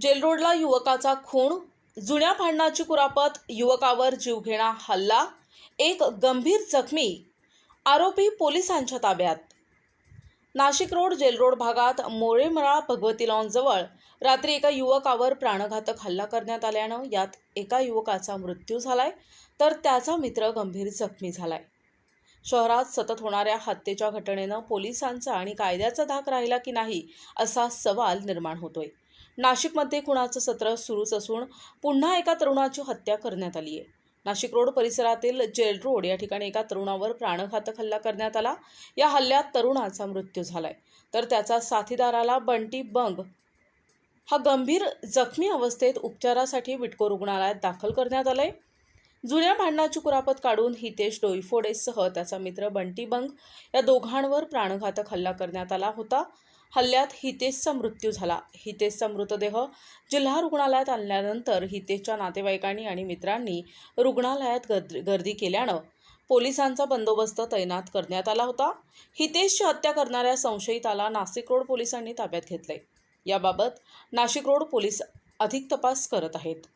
जेलरोडला युवकाचा खून जुन्या भांडणाची कुरापत युवकावर जीवघेणा हल्ला एक गंभीर जखमी आरोपी पोलिसांच्या ताब्यात. नाशिक रोड जेलरोड भागात मोरेमळा भगवती लॉनजवळ रात्री एका युवकावर प्राणघातक हल्ला करण्यात आल्यानं यात एका युवकाचा मृत्यू झालाय तर त्याचा मित्र गंभीर जखमी झालाय. शहरात सतत होणाऱ्या हत्येच्या घटनेनं पोलिसांचा आणि कायद्याचा धाक राहिला की नाही असा सवाल निर्माण होतोय. नाशिकमध्ये खुणाचं सत्र सुरूच असून पुन्हा एका तरुणाची हत्या करण्यात आली आहे नाशिक रोड परिसरातील जेल रोड या ठिकाणी एका तरुणावर प्राणघातक हल्ला करण्यात आला. या हल्ल्यात तरुणाचा मृत्यू झालाय. तर त्याचा साथीदाराला बंटी बंग. हा गंभीर जखमी अवस्थेत उपचारासाठी विटको रुग्णालयात दाखल करण्यात आलाय. जुन्या भांडणाची कुरापत काढून हितेश डोईफोडेसह त्याचा मित्र बंटी बंग या दोघांवर प्राणघातक हल्ला करण्यात आला होता. हल्ल्यात हितेशचा मृत्यू झाला. हितेशचा मृतदेह जिल्हा रुग्णालयात आणल्यानंतर हितेशच्या नातेवाईकांनी आणि मित्रांनी रुग्णालयात गर्दी गर्दी केल्यानं पोलिसांचा बंदोबस्त तैनात करण्यात आला होता. हितेशची हत्या करणाऱ्या संशयिताला नाशिक रोड पोलिसांनी ताब्यात घेतलंय. याबाबत नाशिक रोड पोलीस अधिक तपास करत आहेत.